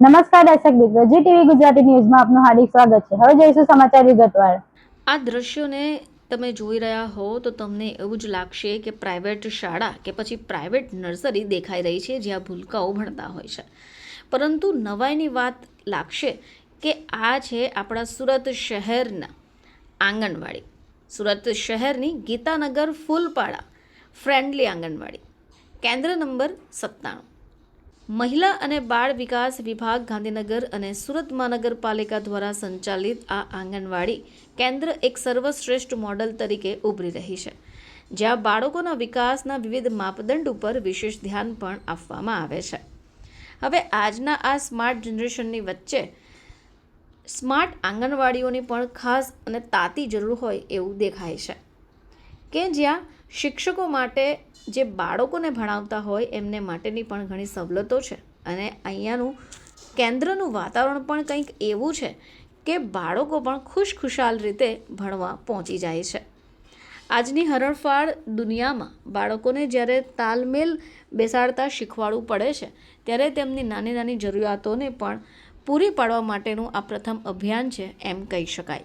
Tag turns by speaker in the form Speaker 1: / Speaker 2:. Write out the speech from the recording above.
Speaker 1: નમસ્કાર દર્શક મિત્રો, જી ટીવી ગુજરાતી ન્યૂઝમાં આપનું હાર્દિક સ્વાગત છે. હવે જોઈશું સમાચાર વિગતવાર.
Speaker 2: આ દ્રશ્યોને તમે જોઈ રહ્યા હો તો તમને એવું જ લાગશે કે પ્રાઇવેટ શાળા કે પછી પ્રાઇવેટ નર્સરી દેખાઈ રહી છે, જ્યાં ભૂલકાઓ ભણતા હોય છે. પરંતુ નવાઈની વાત લાગશે કે આ છે આપણા સુરત શહેરના આંગણવાડી. સુરત શહેરની ગીતાનગર ફૂલપાડા ફ્રેન્ડલી આંગણવાડી. કેન્દ્ર નંબર સત્તાણું. મહિલા અને બાળ વિકાસ વિભાગ ગાંધીનગર અને સુરત મહાનગરપાલિકા દ્વારા સંચાલિત આ આંગણવાડી કેન્દ્ર એક સર્વશ્રેષ્ઠ મોડલ તરીકે ઉભરી રહી છે, જ્યાં બાળકોના વિકાસના વિવિધ માપદંડ ઉપર વિશેષ ધ્યાન પણ આપવામાં આવે છે. હવે આજના આ સ્માર્ટ જનરેશનની વચ્ચે સ્માર્ટ આંગણવાડીઓની પણ ખાસ અને તાતી જરૂર હોય એવું દેખાય છે, કે જ્યાં શિક્ષકો માટે જે બાળકોને ભણાવતા હોય એમને માટેની પણ ઘણી સવલતો છે. અને અહીંયાનું કેન્દ્રનું વાતાવરણ પણ કંઈક એવું છે કે બાળકો પણ ખુશખુશાલ રીતે ભણવા પહોંચી જાય છે. આજની હરણફાળ દુનિયામાં બાળકોને જ્યારે તાલમેલ બેસાડતા શીખવાડવું પડે છે, ત્યારે તેમની નાની નાની જરૂરિયાતોને પણ પૂરી પાડવા માટેનું આ પ્રથમ અભિયાન છે એમ કહી શકાય.